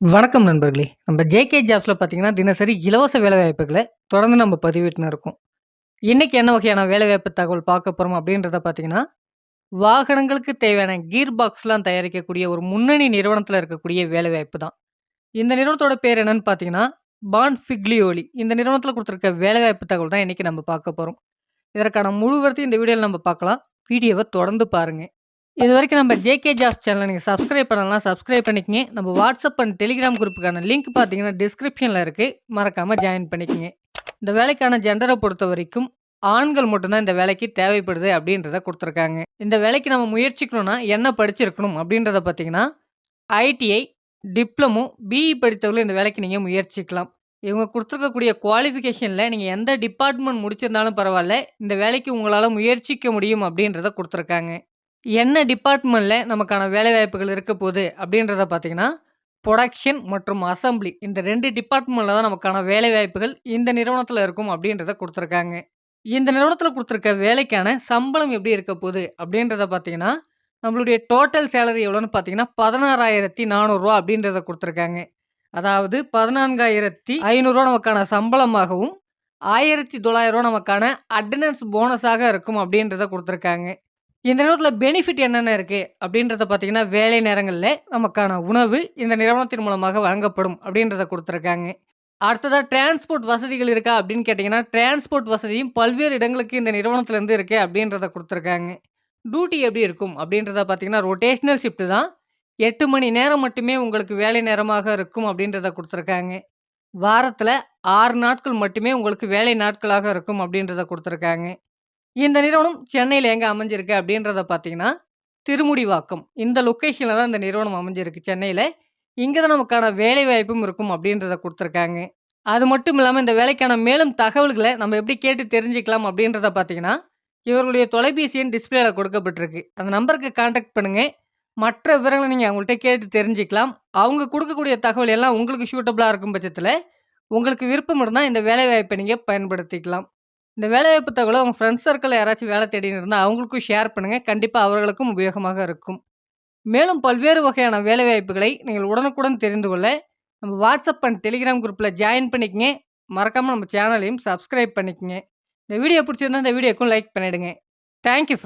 வணக்கம் நண்பர்களே! நம்ம ஜேகே ஜாப்ஸில் பார்த்தீங்கன்னா, தினசரி இலவச வேலைவாய்ப்புகளை தொடர்ந்து நம்ம பதிவிட்டுன்னு இருக்கோம். இன்றைக்கி என்ன வகையான வேலைவாய்ப்பு தகவல் பார்க்க போகிறோம் அப்படின்றத பார்த்தீங்கன்னா, வாகனங்களுக்கு தேவையான கீர் பாக்ஸ்லாம் தயாரிக்கக்கூடிய ஒரு முன்னணி நிறுவனத்தில் இருக்கக்கூடிய வேலைவாய்ப்பு தான். இந்த நிறுவனத்தோட பேர் என்னன்னு பார்த்தீங்கன்னா, பான் ஃபிக்லியோலி. இந்த நிறுவனத்தில் கொடுத்துருக்க வேலைவாய்ப்பு தகவல் தான் இன்றைக்கி நம்ம பார்க்க போகிறோம் இதற்கான முழு இந்த வீடியோவில் நம்ம பார்க்கலாம். வீடியோவை தொடர்ந்து பாருங்கள் இது வரைக்கும் நம்ம ஜேகே ஜாப் சேனலை நீங்கள் சப்ஸ்கிரைப் பண்ணலாம் சப்ஸ்கிரைப் பண்ணிக்கங்க. நம்ம வாட்ஸ்அப் அண்ட் டெலிகிராம் குரூப்புக்கான லிங்க் பார்த்தீங்கன்னா, டிஸ்கிரிப்ஷனில் இருக்குது மறக்காமல் ஜாயின் பண்ணிக்கங்க. இந்த வேலைக்கான ஜென்டரை பொறுத்த வரைக்கும் ஆண்கள் மட்டும்தான் இந்த வேலைக்கு தேவைப்படுது அப்படின்றத கொடுத்துருக்காங்க இந்த வேலைக்கு நம்ம முயற்சிக்கணும்னா என்ன படிச்சிருக்கணும் அப்படின்றத பார்த்தீங்கன்னா, ஐடிஐ, டிப்ளமோ, பிஇ படித்தவர்களும் இந்த வேலைக்கு நீங்கள் முயற்சிக்கலாம். இவங்க கொடுத்துருக்கக்கூடிய குவாலிஃபிகேஷனில் நீங்கள் எந்த டிபார்ட்மெண்ட் முடிச்சிருந்தாலும் பரவாயில்ல இந்த வேலைக்கு உங்களால் முயற்சிக்க முடியும் அப்படின்றத கொடுத்துருக்காங்க என்ன டிபார்ட்மெண்ட்டில் நமக்கான வேலைவாய்ப்புகள் இருக்க போகுது அப்படின்றத பார்த்தீங்கன்னா, புரொடக்ஷன் மற்றும் அசம்பிளி இந்த ரெண்டு டிபார்ட்மெண்ட்டில் தான் நமக்கான வேலைவாய்ப்புகள் இந்த நிறுவனத்தில் இருக்கும் அப்படின்றத கொடுத்துருக்காங்க. இந்த நிறுவனத்தில் கொடுத்துருக்க வேலைக்கான சம்பளம் எப்படி இருக்க போகுது அப்படின்றத பார்த்தீங்கன்னா, நம்மளுடைய டோட்டல் சேலரி எவ்வளோன்னு பார்த்தீங்கன்னா, பதினாறாயிரத்தி நானூறுரூவா அப்படின்றத கொடுத்துருக்காங்க. அதாவது பதினான்காயிரத்தி ஐநூறுரூவா நமக்கான சம்பளமாகவும், ஆயிரத்தி தொள்ளாயிரரூவா நமக்கான அட்டண்டன்ஸ் போனஸாக இருக்கும் அப்படின்றத கொடுத்துருக்காங்க. இந்த நிறுவனத்தில் பெனிஃபிட் என்னென்ன இருக்குது அப்படின்றத பார்த்தீங்கன்னா, வேலை நேரங்களில் நமக்கான உணவு இந்த நிறுவனத்தின் மூலமாக வழங்கப்படும் அப்படின்றத கொடுத்துருக்காங்க. அடுத்ததாக டிரான்ஸ்போர்ட் வசதிகள் இருக்கா அப்படின்னு கேட்டிங்கன்னா டிரான்ஸ்போர்ட் வசதியும் பல்வேறு இடங்களுக்கு இந்த நிறுவனத்துலேருந்து இருக்கு அப்படின்றத கொடுத்துருக்காங்க. டியூட்டி எப்படி இருக்கும் அப்படின்றத பார்த்தீங்கன்னா, ரொட்டேஷ்னல் ஷிஃப்ட் தான். எட்டு மணி நேரம் மட்டுமே உங்களுக்கு வேலை நேரமாக இருக்கும் அப்படின்றத கொடுத்துருக்காங்க. வாரத்தில் ஆறு நாட்கள் மட்டுமே உங்களுக்கு வேலை நாட்களாக இருக்கும் அப்படின்றத கொடுத்துருக்காங்க. இந்த நிறுவனம் சென்னையில் எங்கே அமைஞ்சிருக்கு அப்படின்றத பார்த்தீங்கன்னா, திருமுடிவாக்கம். இந்த லொக்கேஷனில் தான் இந்த நிறுவனம் அமைஞ்சிருக்கு சென்னையில் இங்கே தான் நமக்கான வேலைவாய்ப்பும் இருக்கும் அப்படின்றத கொடுத்துருக்காங்க அது மட்டும் இல்லாமல் இந்த வேலைக்கான மேலும் தகவல்களை நம்ம எப்படி கேட்டு தெரிஞ்சுக்கலாம் அப்படின்றத பார்த்தீங்கன்னா, இவர்களுடைய தொலைபேசியின் டிஸ்பிளேல கொடுக்கப்பட்டிருக்கு. அந்த நம்பருக்கு காண்டாக்ட் பண்ணுங்கள் மற்ற விவரங்களை நீங்கள் அவங்கள்ட்ட கேட்டு தெரிஞ்சுக்கலாம். அவங்க கொடுக்கக்கூடிய தகவல் எல்லாம் உங்களுக்கு சூட்டபுளாக இருக்கும் பட்சத்தில் உங்களுக்கு விருப்பம் இருந்தால் இந்த வேலைவாய்ப்பை நீங்கள் பயன்படுத்திக்கலாம். இந்த வேலைவாய்ப்பு தகவல உங்க ஃப்ரெண்ட்ஸ் சர்க்கிளில் யாராச்சும் வேலை தேடின்னு இருந்தால் அவங்களுக்கும் ஷேர் பண்ணுங்க. கண்டிப்பாக அவர்களுக்கும் உபயோகமாக இருக்கும். மேலும் பல்வேறு வகையான வேலைவாய்ப்புகளை நீங்கள் உடனுக்குடன் தெரிந்து கொள்ள, நம்ம வாட்ஸ்அப் அண்ட் டெலிகிராம் குரூப்ல ஜாயின் பண்ணிக்கங்க. மறக்காம நம்ம சேனலையும் சப்ஸ்கிரைப் பண்ணிக்கங்க. இந்த வீடியோ பிடிச்சிருந்தா இந்த வீடியோக்கும் லைக் பண்ணிடுங்க. Thank you